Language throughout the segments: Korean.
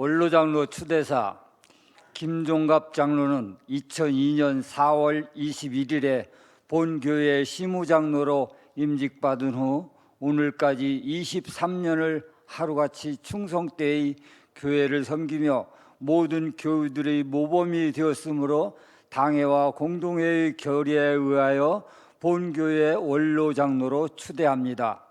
원로장로 추대사 김종갑 장로는 2002년 4월 21일에 본교회 시무장로로 임직받은 후 오늘까지 23년을 하루같이 충성되이 교회를 섬기며 모든 교우들의 모범이 되었으므로 당회와 공동회의 결의에 의하여 본교회 원로 장로로 추대합니다.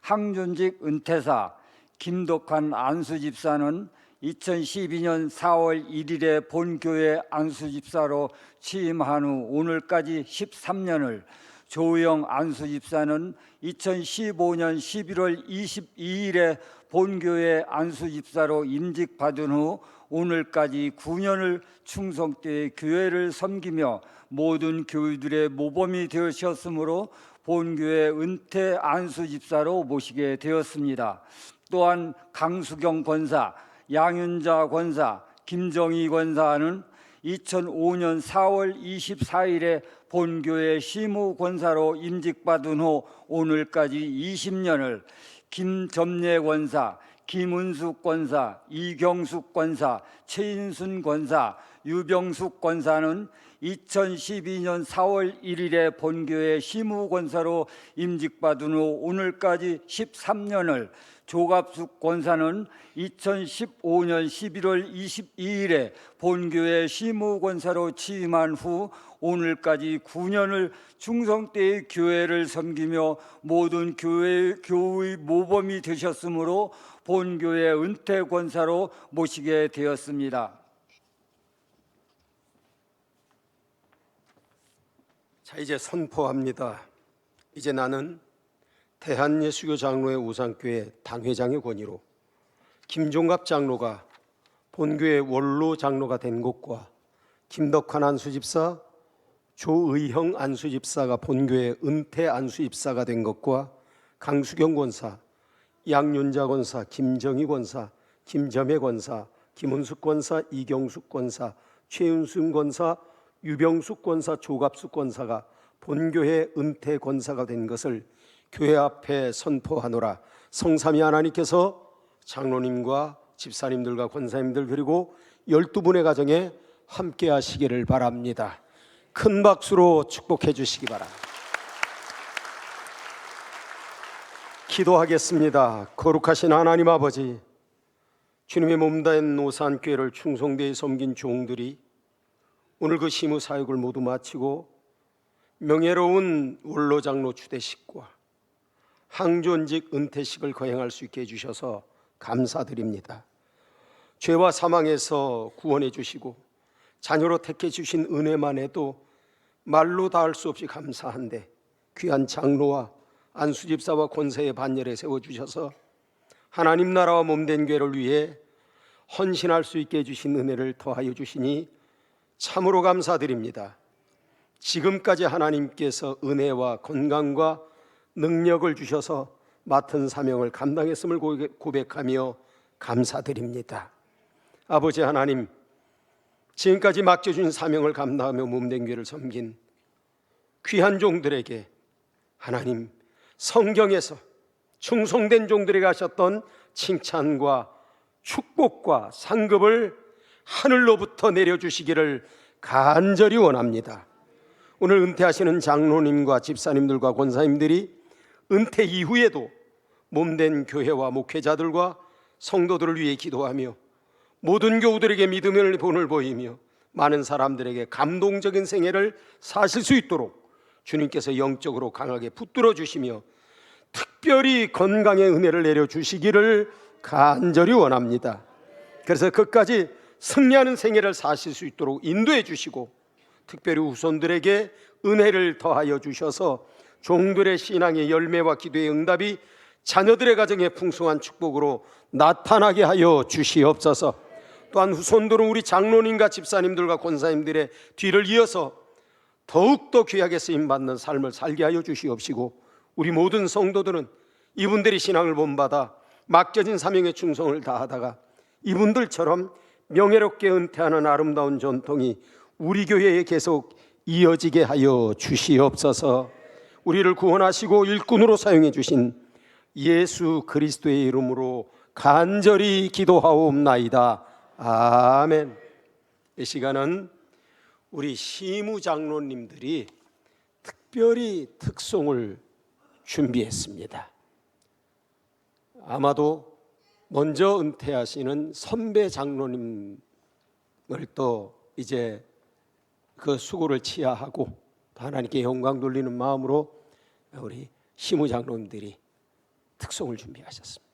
항존직 은퇴사 김덕환 안수집사는 2012년 4월 1일에 본교회 안수집사로 취임한 후 오늘까지 13년을 조영 안수집사는 2015년 11월 22일에 본교회 안수집사로 임직받은 후 오늘까지 9년을 충성되이 교회를 섬기며 모든 교우들의 모범이 되셨으므로 본교회 은퇴 안수집사로 모시게 되었습니다. 또한 강수경 권사, 양윤자 권사, 김정희 권사는 2005년 4월 24일에 본교회 시무 권사로 임직받은 후 오늘까지 20년을 김점례 권사, 김은숙 권사, 이경숙 권사, 최인순 권사, 유병숙 권사는 2012년 4월 1일에 본교회 시무 권사로 임직받은 후 오늘까지 13년을 조갑숙 권사는 2015년 11월 22일에 본교회 시무 권사로 취임한 후 오늘까지 9년을 충성되이 교회를 섬기며 모든 교회 교우의 모범이 되셨으므로 본교회 은퇴 권사로 모시게 되었습니다. 자 이제 선포합니다. 이제 나는 대한예수교 장로회 우상교회 당회장의 권위로 김종갑 장로가 본교회 원로 장로가 된 것과 김덕환 안수집사, 조의형 안수집사가 본교회 은퇴 안수집사가 된 것과 강수경 권사, 양윤자 권사, 김정희 권사, 김점혜 권사, 김은숙 권사, 이경숙 권사, 최은순 권사, 유병숙 권사, 조갑숙 권사가 본교회 은퇴 권사가 된 것을 교회 앞에 선포하노라. 성삼위 하나님께서 장로님과 집사님들과 권사님들 그리고 열두 분의 가정에 함께 하시기를 바랍니다. 큰 박수로 축복해 주시기 바랍니다. 기도하겠습니다. 거룩하신 하나님 아버지, 주님의 몸다인 노산교회를 충성되이 섬긴 종들이 오늘 그 시무 사역을 모두 마치고 명예로운 원로장로 추대식과 항존직 은퇴식을 거행할 수 있게 해주셔서 감사드립니다. 죄와 사망에서 구원해 주시고 자녀로 택해 주신 은혜만 해도 말로 다할 수 없이 감사한데 귀한 장로와 안수집사와 권세의 반열에 세워 주셔서 하나님 나라와 몸된 교회를 위해 헌신할 수 있게 해주신 은혜를 더하여 주시니 참으로 감사드립니다. 지금까지 하나님께서 은혜와 건강과 능력을 주셔서 맡은 사명을 감당했음을 고백하며 감사드립니다. 아버지 하나님, 지금까지 맡겨준 사명을 감당하며 몸된 교회를 섬긴 귀한 종들에게 하나님 성경에서 충성된 종들에게 하셨던 칭찬과 축복과 상급을 하늘로부터 내려주시기를 간절히 원합니다. 오늘 은퇴하시는 장로님과 집사님들과 권사님들이 은퇴 이후에도 몸된 교회와 목회자들과 성도들을 위해 기도하며 모든 교우들에게 믿음의 본을 보이며 많은 사람들에게 감동적인 생애를 사실 수 있도록 주님께서 영적으로 강하게 붙들어 주시며 특별히 건강의 은혜를 내려 주시기를 간절히 원합니다. 그래서 끝까지 승리하는 생애를 사실 수 있도록 인도해 주시고 특별히 후손들에게 은혜를 더하여 주셔서 종들의 신앙의 열매와 기도의 응답이 자녀들의 가정에 풍성한 축복으로 나타나게 하여 주시옵소서. 또한 후손들은 우리 장로님과 집사님들과 권사님들의 뒤를 이어서 더욱더 귀하게 쓰임 받는 삶을 살게 하여 주시옵시고 우리 모든 성도들은 이분들이 신앙을 본받아 맡겨진 사명의 충성을 다하다가 이분들처럼 명예롭게 은퇴하는 아름다운 전통이 우리 교회에 계속 이어지게 하여 주시옵소서. 우리를 구원하시고 일꾼으로 사용해 주신 예수 그리스도의 이름으로 간절히 기도하옵나이다. 아멘. 이 시간은 우리 시무 장로님들이 특별히 특송을 준비했습니다. 아마도 먼저 은퇴하시는 선배 장로님을 또 이제 그 수고를 치하하고 또 하나님께 영광 돌리는 마음으로 우리 시무 장로님들이 특송을 준비하셨습니다.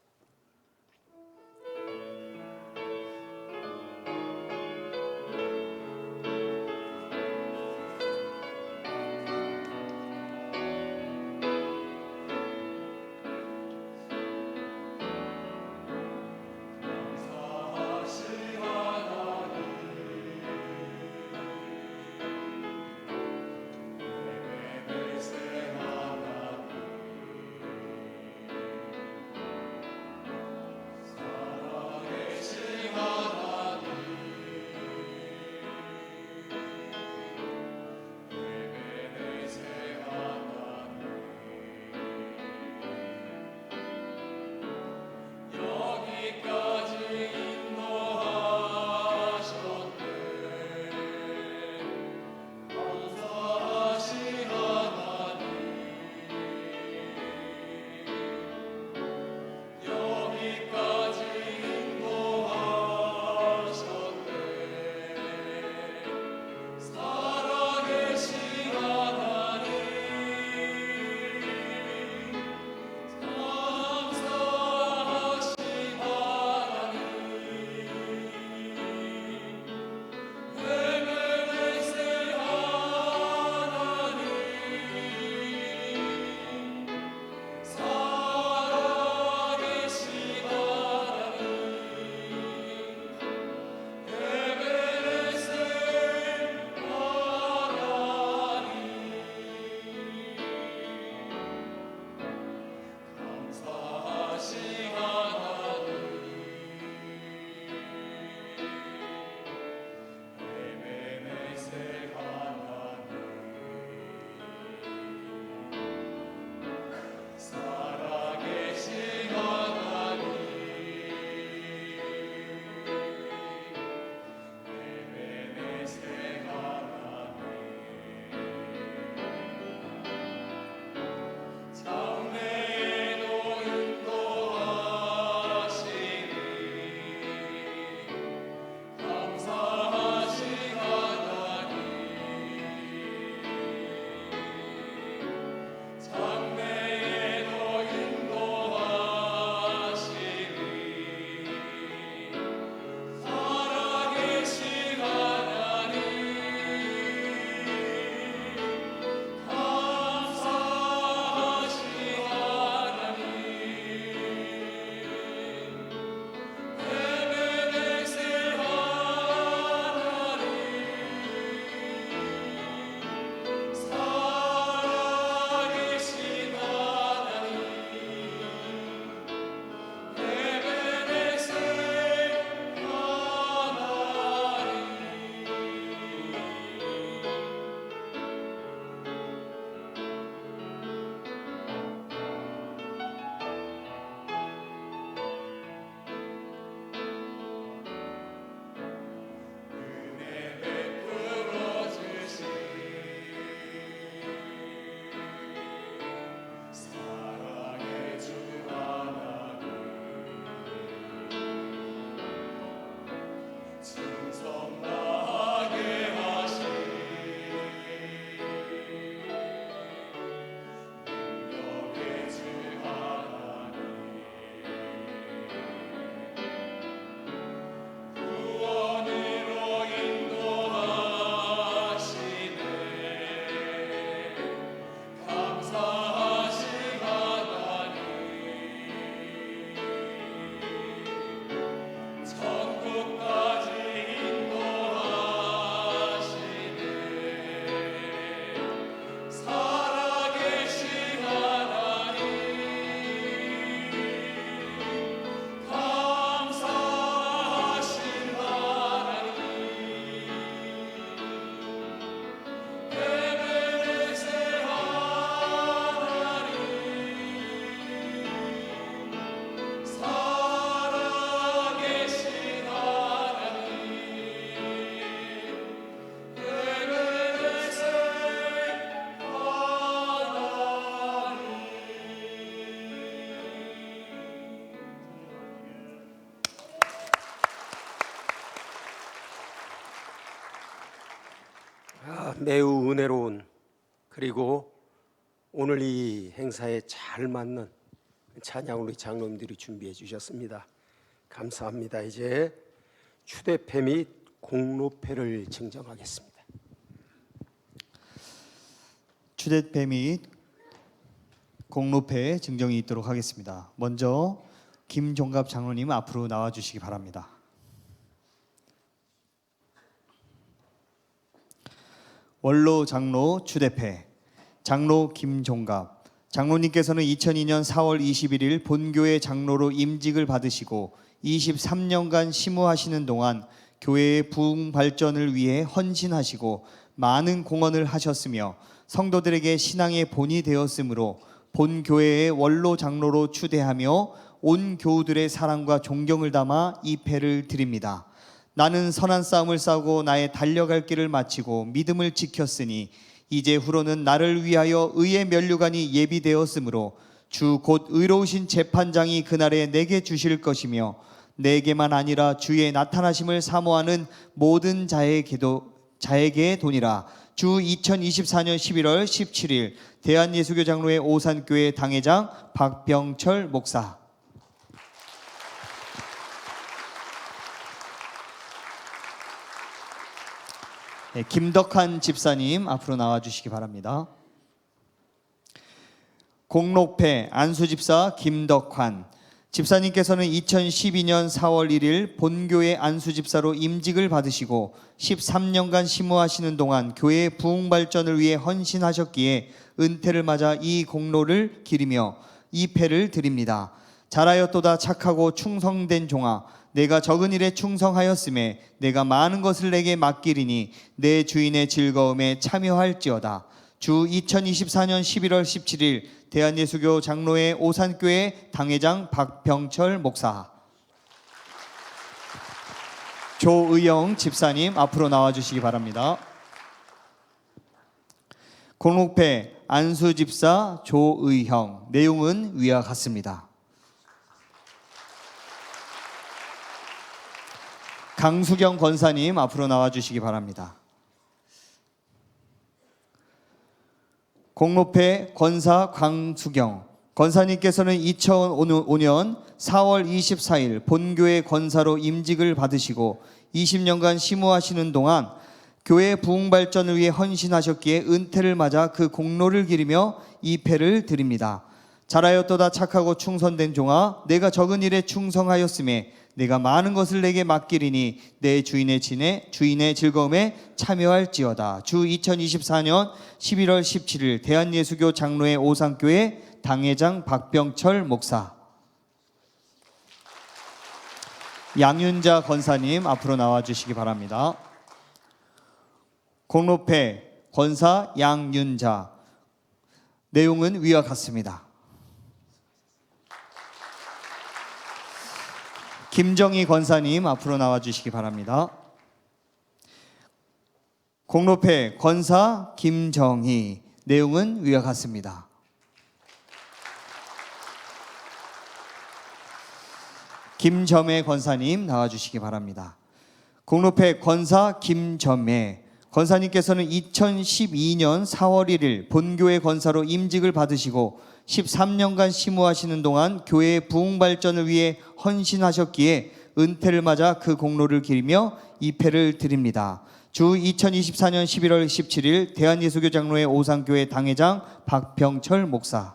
매우 은혜로운 그리고 오늘 이 행사에 잘 맞는 찬양을 우리 장로님들이 준비해 주셨습니다. 감사합니다. 이제 추대패 및 공로패를 증정하겠습니다. 추대패 및 공로패 증정이 있도록 하겠습니다. 먼저 김종갑 장로님 앞으로 나와 주시기 바랍니다. 원로 장로 추대패 장로 김종갑 장로님께서는 2002년 4월 21일 본교회 장로로 임직을 받으시고 23년간 심우하시는 동안 교회의 부흥 발전을 위해 헌신하시고 많은 공헌을 하셨으며 성도들에게 신앙의 본이 되었으므로 본 교회의 원로 장로로 추대하며 온 교우들의 사랑과 존경을 담아 이 패를 드립니다. 나는 선한 싸움을 싸우고 나의 달려갈 길을 마치고 믿음을 지켰으니 이제 후로는 나를 위하여 의의 면류관이 예비되었으므로 주 곧 의로우신 재판장이 그날에 내게 주실 것이며 내게만 아니라 주의 나타나심을 사모하는 모든 자에게도 자에게 돈이라. 주 2024년 11월 17일 대한예수교 장로회 오산교회 당회장 박병철 목사 네, 김덕한 집사님 앞으로 나와 주시기 바랍니다. 공록패 안수집사 김덕환 집사님께서는 2012년 4월 1일 본교회 안수집사로 임직을 받으시고 13년간 심우하시는 동안 교회 부흥 발전을 위해 헌신하셨기에 은퇴를 맞아 이 공로를 기리며 이 패를 드립니다. 잘하였도다 착하고 충성된 종아 내가 적은 일에 충성하였음에 내가 많은 것을 내게 맡기리니 내 주인의 즐거움에 참여할지어다. 주 2024년 11월 17일 대한예수교 장로회 오산교회 당회장 박병철 목사 조의영 집사님 앞으로 나와 주시기 바랍니다. 공록패 안수 집사 조의형 내용은 위와 같습니다. 강수경 권사님 앞으로 나와 주시기 바랍니다. 공로패 권사 강수경 권사님께서는 2005년 4월 24일 본교회 권사로 임직을 받으시고 20년간 심우하시는 동안 교회 부흥 발전을 위해 헌신하셨기에 은퇴를 맞아 그 공로를 기리며 이 패를 드립니다. 잘하였도다 착하고 충성된 종아 내가 적은 일에 충성하였음에 내가 많은 것을 내게 맡기리니 내 주인의 진에 주인의 즐거움에 참여할지어다. 주 2024년 11월 17일 대한예수교 장로회 오산교회 당회장 박병철 목사 양윤자 권사님 앞으로 나와 주시기 바랍니다. 공로패 권사 양윤자 내용은 위와 같습니다. 김정희 권사님 앞으로 나와 주시기 바랍니다. 공로패 권사 김정희 내용은 위와 같습니다. 김점애 권사님 나와 주시기 바랍니다. 공로패 권사 김점애 권사님께서는 2012년 4월 1일 본교회 권사로 임직을 받으시고 13년간 심우하시는 동안 교회의 부흥 발전을 위해 헌신하셨기에 은퇴를 맞아 그 공로를 기리며 이패를 드립니다. 주 2024년 11월 17일 대한예수교 장로회 오산교회 당회장 박병철 목사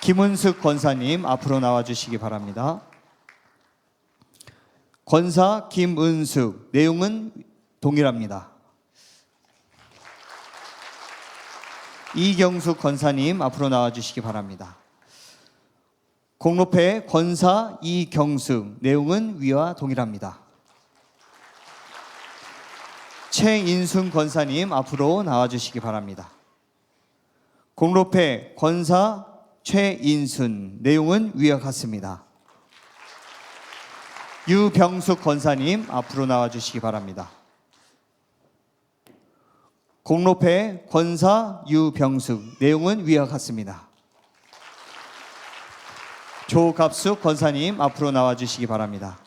김은숙 권사님 앞으로 나와 주시기 바랍니다. 권사 김은숙 내용은 동일합니다. 이경숙 권사님 앞으로 나와 주시기 바랍니다. 공로패 권사 이경숙 내용은 위와 동일합니다. 최인순 권사님 앞으로 나와 주시기 바랍니다. 공로패 권사 최인순 내용은 위와 같습니다. 유병숙 권사님 앞으로 나와 주시기 바랍니다. 공로패 권사 유병숙 내용은 위와 같습니다. 조갑숙 권사님 앞으로 나와 주시기 바랍니다.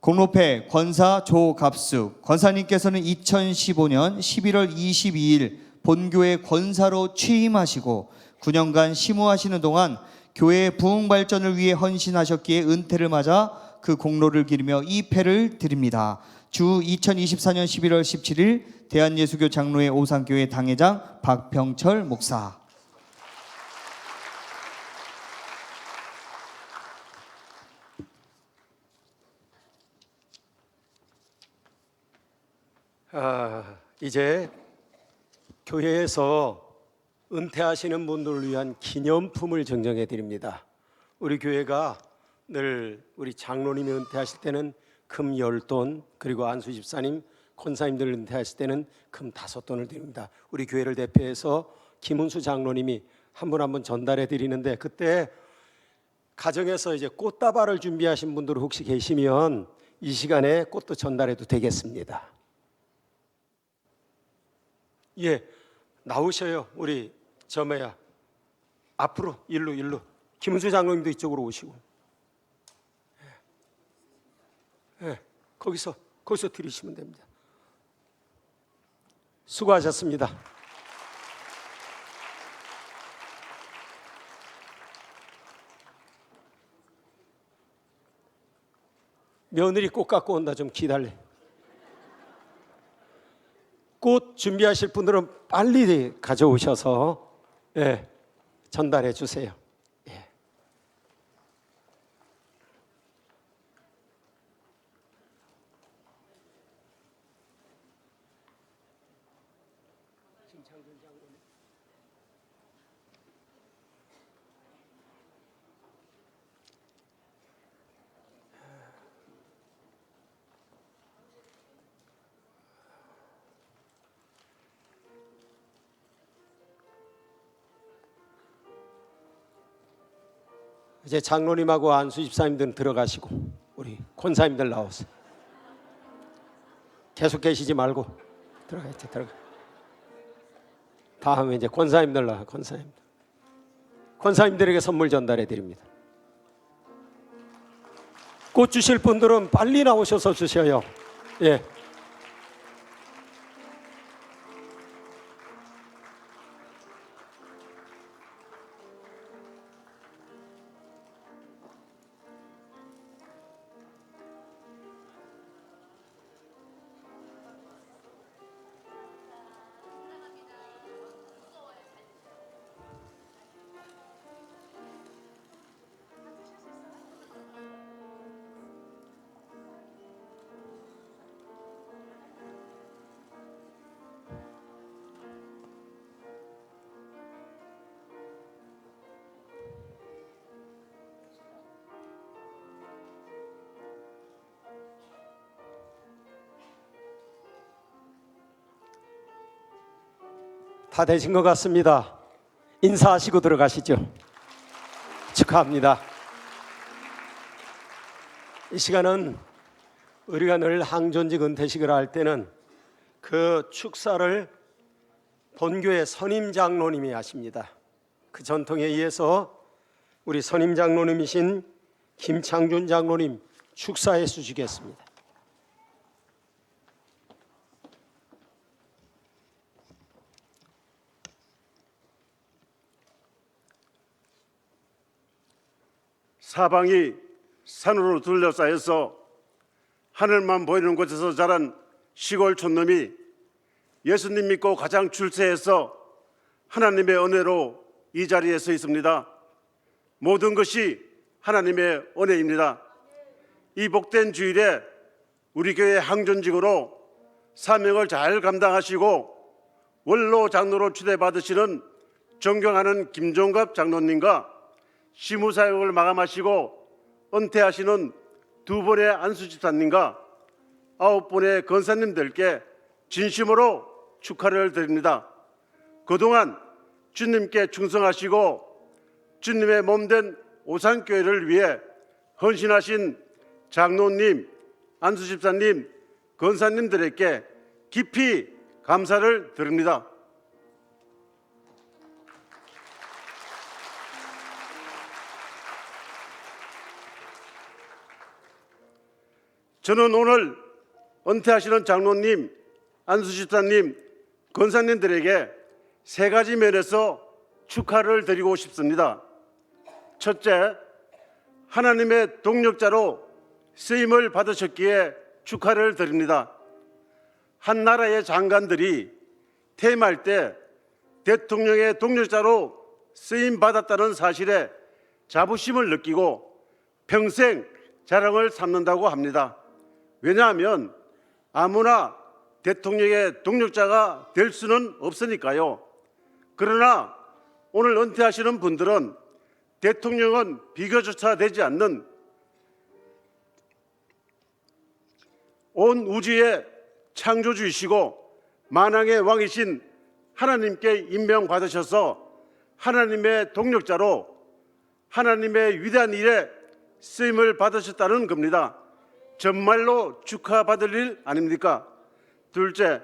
공로패 권사 조갑숙 권사님께서는 2015년 11월 22일 본교회 권사로 취임하시고 9년간 심우하시는 동안 교회의 부흥 발전을 위해 헌신하셨기에 은퇴를 맞아 그 공로를 기리며 이 패를 드립니다. 주 2024년 11월 17일 대한예수교 장로회 오산교회 당회장 박병철 목사. 아, 이제 교회에서 은퇴하시는 분들을 위한 기념품을 정정해 드립니다. 우리 교회가 늘 우리 장로님이 은퇴하실 때는 금 10돈 그리고 안수 집사님, 권사님들 은퇴하실 때는 금 다섯 돈을 드립니다. 우리 교회를 대표해서 김은수 장로님이 한 분 한 분 전달해 드리는데 그때 가정에서 이제 꽃다발을 준비하신 분들 혹시 계시면 이 시간에 꽃도 전달해도 되겠습니다. 예, 나오셔요. 우리 점애야. 앞으로 일로 일로. 김은수 장로님도 이쪽으로 오시고. 예, 예, 거기서 거기서 드리시면 됩니다. 수고하셨습니다. 며느리 꽃 갖고 온다 좀 기다려. 꽃 준비하실 분들은 빨리 가져오셔서 예, 전달해 주세요. 이제 장로님하고 안수 집사님들은 들어가시고 우리 권사님들 나오세요. 계속 계시지 말고 들어가 이제 들어가. 다음에 이제 권사님들 나와 권사님들. 권사님들에게 선물 전달해 드립니다. 꽃 주실 분들은 빨리 나오셔서 주셔요. 예. 다 되신 것 같습니다. 인사하시고 들어가시죠. 축하합니다. 이 시간은 우리가 늘 항존직 은퇴식을 할 때는 그 축사를 본교의 선임 장로님이 하십니다. 그 전통에 의해서 우리 선임 장로님이신 김창준 장로님 축사해 주시겠습니다. 사방이 산으로 둘러싸여서 하늘만 보이는 곳에서 자란 시골 촌놈이 예수님 믿고 가장 출세해서 하나님의 은혜로 이 자리에 서 있습니다. 모든 것이 하나님의 은혜입니다. 이 복된 주일에 우리 교회 항존직으로 사명을 잘 감당하시고 원로 장로로 추대받으시는 존경하는 김종갑 장로님과 시무 사역을 마감하시고 은퇴하시는 두 분의 안수 집사님과 아홉 분의 권사님들께 진심으로 축하를 드립니다. 그동안 주님께 충성하시고 주님의 몸된 오산교회를 위해 헌신하신 장로님, 안수 집사님, 권사님들에게 깊이 감사를 드립니다. 저는 오늘 은퇴하시는 장로님, 안수집사님, 권사님들에게 세 가지 면에서 축하를 드리고 싶습니다. 첫째, 하나님의 동력자로 쓰임을 받으셨기에 축하를 드립니다. 한 나라의 장관들이 퇴임할 때 대통령의 동력자로 쓰임 받았다는 사실에 자부심을 느끼고 평생 자랑을 삼는다고 합니다. 왜냐하면 아무나 대통령의 동력자가 될 수는 없으니까요. 그러나 오늘 은퇴하시는 분들은 대통령은 비교조차 되지 않는 온 우주의 창조주이시고 만왕의 왕이신 하나님께 임명받으셔서 하나님의 동력자로 하나님의 위대한 일에 쓰임을 받으셨다는 겁니다. 정말로 축하받을 일 아닙니까? 둘째,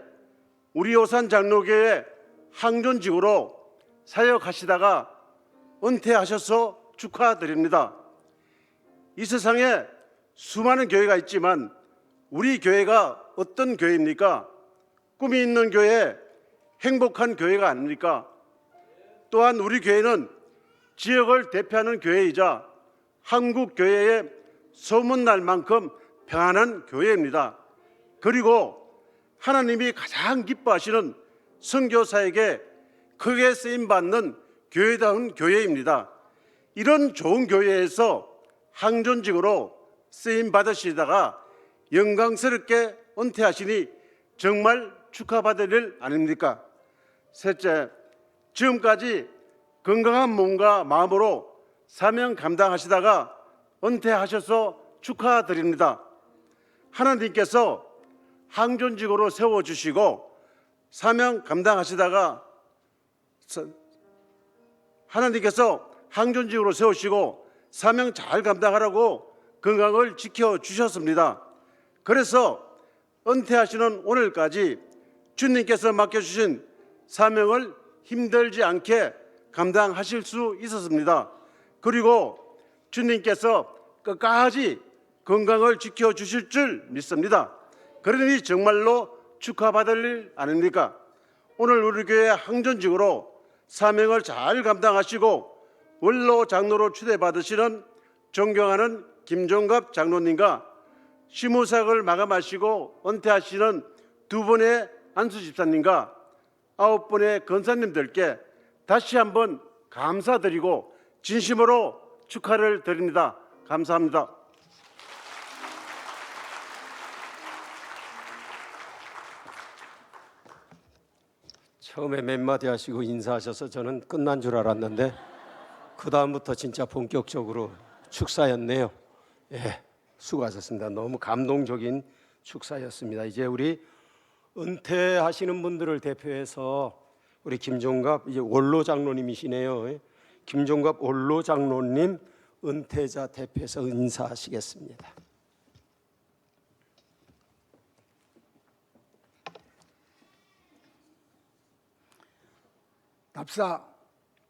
우리 오산 장로교회 항존직으로 사역하시다가 은퇴하셔서 축하드립니다. 이 세상에 수많은 교회가 있지만 우리 교회가 어떤 교회입니까? 꿈이 있는 교회, 행복한 교회가 아닙니까? 또한 우리 교회는 지역을 대표하는 교회이자 한국 교회의 소문날 만큼 평안한 교회입니다. 그리고 하나님이 가장 기뻐하시는 선교사에게 크게 쓰임 받는 교회다운 교회입니다. 이런 좋은 교회에서 항존직으로 쓰임 받으시다가 영광스럽게 은퇴하시니 정말 축하받을 일 아닙니까? 셋째, 지금까지 건강한 몸과 마음으로 사명 감당하시다가 은퇴하셔서 축하드립니다. 하나님께서 항존직으로 세워주시고 사명 감당하시다가 서- 하나님께서 항존직으로 세우시고 사명 잘 감당하라고 건강을 지켜주셨습니다. 그래서 은퇴하시는 오늘까지 주님께서 맡겨주신 사명을 힘들지 않게 감당하실 수 있었습니다. 그리고 주님께서 끝까지 건강을 지켜주실 줄 믿습니다. 그러니 정말로 축하받을 일 아닙니까? 오늘 우리 교회 항전직으로 사명을 잘 감당하시고 원로 장로로 추대받으시는 존경하는 김종갑 장로님과 시무사역을 마감하시고 은퇴하시는 두 분의 안수 집사님과 아홉 분의 권사님들께 다시 한번 감사드리고 진심으로 축하를 드립니다. 감사합니다. 처음에 몇 마디 하시고 인사하셔서 저는 끝난 줄 알았는데 그 다음부터 진짜 본격적으로 축사였네요. 예, 수고하셨습니다. 너무 감동적인 축사였습니다. 이제 우리 은퇴하시는 분들을 대표해서 우리 김종갑 이제 원로 장로님이시네요. 예. 김종갑 원로 장로님 은퇴자 대표해서 인사하시겠습니다. 답사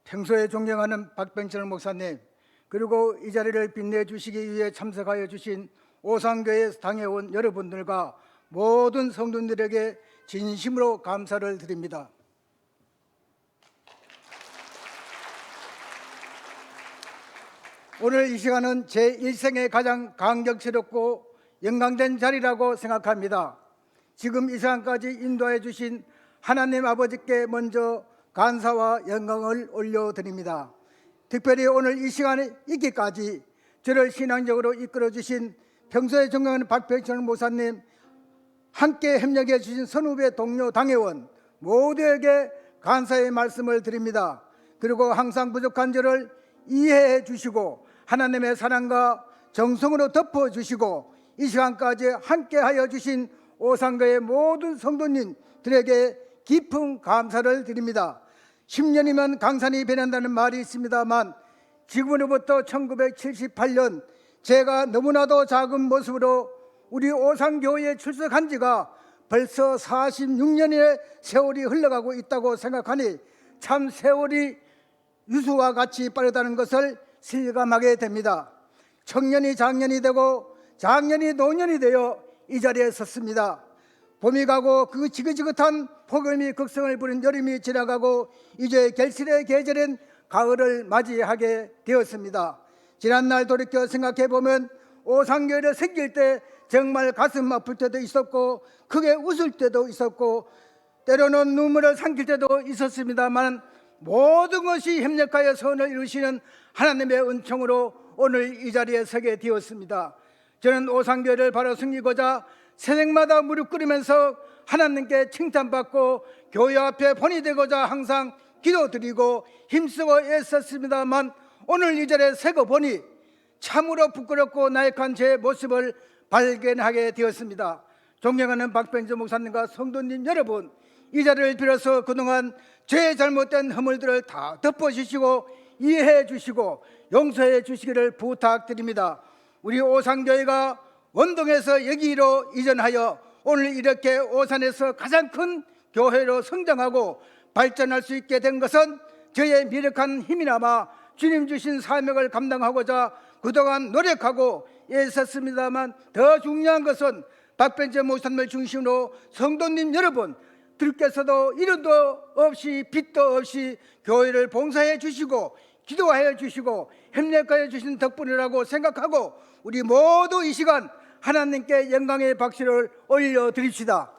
평소에 존경하는 박병철 목사님 그리고 이 자리를 빛내 주시기 위해 참석하여 주신 오상교회 당회원 여러분들과 모든 성도들에게 진심으로 감사를 드립니다. 오늘 이 시간은 제 일생에 가장 감격스럽고 영광된 자리라고 생각합니다. 지금 이 시간까지 인도해 주신 하나님 아버지께 먼저 감사와 영광을 올려드립니다. 특별히 오늘 이 시간에 있기까지 저를 신앙적으로 이끌어 주신 평소에 존경하는 박병철 목사님 함께 협력해 주신 선후배 동료 당회원 모두에게 감사의 말씀을 드립니다. 그리고 항상 부족한 저를 이해해 주시고 하나님의 사랑과 정성으로 덮어 주시고 이 시간까지 함께 하여 주신 오상교의 모든 성도님들에게 깊은 감사를 드립니다. 10년이면 강산이 변한다는 말이 있습니다만 지금으로부터 1978년 제가 너무나도 작은 모습으로 우리 오산교회에 출석한 지가 벌써 46년의 세월이 흘러가고 있다고 생각하니 참 세월이 유수와 같이 빠르다는 것을 실감하게 됩니다. 청년이 장년이 되고 장년이 노년이 되어 이 자리에 섰습니다. 봄이 가고 그 지긋지긋한 폭염이 극성을 부린 여름이 지나가고 이제 결실의 계절인 가을을 맞이하게 되었습니다. 지난날 돌이켜 생각해 보면 오상교를 생길 때 정말 가슴 아플 때도 있었고 크게 웃을 때도 있었고 때로는 눈물을 삼킬 때도 있었습니다만 모든 것이 협력하여 선을 이루시는 하나님의 은총으로 오늘 이 자리에 서게 되었습니다. 저는 오상교를 바로 숨기고자 새벽마다 무릎 꿇으면서 하나님께 칭찬받고 교회 앞에 본이 되고자 항상 기도드리고 힘쓰고 애썼습니다만 오늘 이 자리에 서고 보니 참으로 부끄럽고 나약한 제 모습을 발견하게 되었습니다. 존경하는 박병주 목사님과 성도님 여러분, 이 자리를 빌어서 그동안 제 잘못된 허물들을 다 덮어주시고 이해해 주시고 용서해 주시기를 부탁드립니다. 우리 오상교회가 원동에서 여기로 이전하여 오늘 이렇게 오산에서 가장 큰 교회로 성장하고 발전할 수 있게 된 것은 저의 미력한 힘이나마 주님 주신 사명을 감당하고자 그동안 노력하고 애썼습니다만 더 중요한 것은 박변재 목사님을 중심으로 성도님 여러분 들께서도 이름도 없이 빛도 없이 교회를 봉사해 주시고 기도하여 주시고 협력하여 주신 덕분이라고 생각하고 우리 모두 이 시간 하나님께 영광의 박수를 올려 드립시다.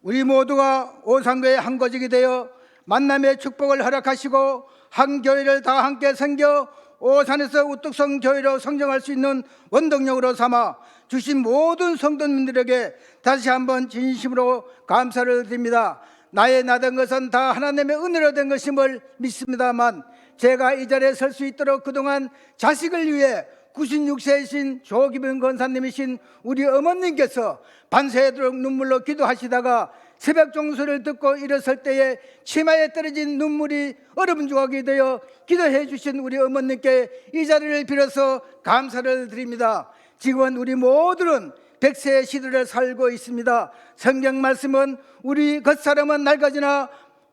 우리 모두가 오상교의 한 거직이 되어 만남의 축복을 허락하시고 한 교회를 다 함께 섬겨 오산에서 우뚝성 교회로 성장할 수 있는 원동력으로 삼아 주신 모든 성도님들에게 다시 한번 진심으로 감사를 드립니다. 나의 나된 것은 다 하나님의 은혜로 된 것임을 믿습니다만 제가 이 자리에 설 수 있도록 그동안 자식을 위해 96세이신 조기빈 권사님이신 우리 어머님께서 반세도록 눈물로 기도하시다가 새벽 종소리를 듣고 일어설 때에 치마에 떨어진 눈물이 얼음 조각이 되어 기도해 주신 우리 어머님께 이 자리를 빌어서 감사를 드립니다. 지금은 우리 모두는 백세 시대를 살고 있습니다. 성경 말씀은 우리 겉사람은 낡아지나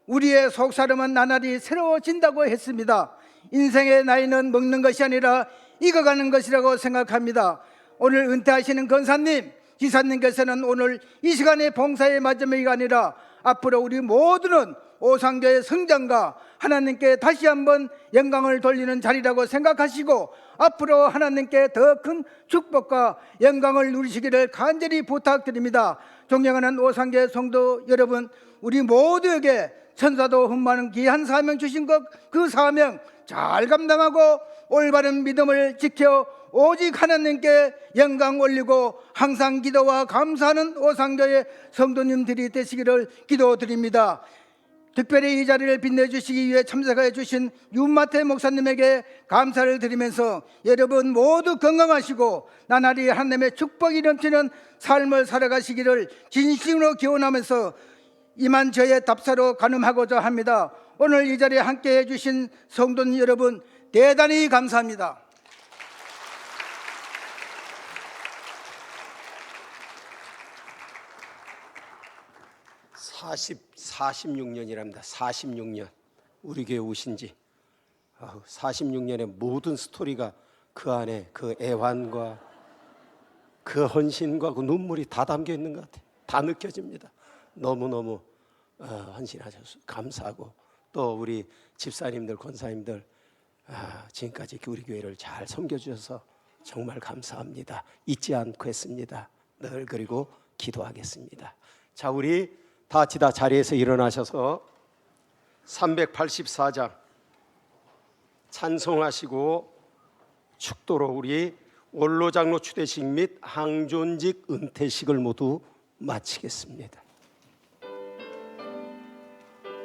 우리의 속사람은 나날이 새로워진다고 했습니다. 인생의 나이는 먹는 것이 아니라 익어가는 것이라고 생각합니다. 오늘 은퇴하시는 권사님, 기사님께서는 오늘 이 시간의 봉사의 마지막이 아니라 앞으로 우리 모두는 오상교의 성장과 하나님께 다시 한번 영광을 돌리는 자리라고 생각하시고 앞으로 하나님께 더 큰 축복과 영광을 누리시기를 간절히 부탁드립니다. 존경하는 오상교의 성도 여러분, 우리 모두에게 천사도 흠많은 귀한 사명 주신 것 그 사명 잘 감당하고 올바른 믿음을 지켜 오직 하나님께 영광 올리고 항상 기도와 감사하는 오상교의 성도님들이 되시기를 기도드립니다. 특별히 이 자리를 빛내주시기 위해 참석해 주신 윤마태 목사님에게 감사를 드리면서 여러분 모두 건강하시고 나날이 하나님의 축복이 넘치는 삶을 살아가시기를 진심으로 기원하면서 이만 저의 답사로 가늠하고자 합니다. 오늘 이 자리에 함께 해주신 성도님 여러분 대단히 감사합니다. 사십 46년이랍니다. 46년 우리 교회 오신 지 46년의 모든 스토리가 그 안에 그 애환과 그 헌신과 그 눈물이 다 담겨 있는 것 같아요. 다 느껴집니다. 너무 너무 어, 헌신하셔서 감사하고 또 우리 집사님들 권사님들 아, 지금까지 우리 교회를 잘 섬겨주셔서 정말 감사합니다. 잊지 않고 했습니다. 늘 그리고 기도하겠습니다. 자, 우리 다 같이 다 자리에서 일어나셔서 384장 찬송하시고 축도로 우리 원로장로 추대식 및 항존직 은퇴식을 모두 마치겠습니다.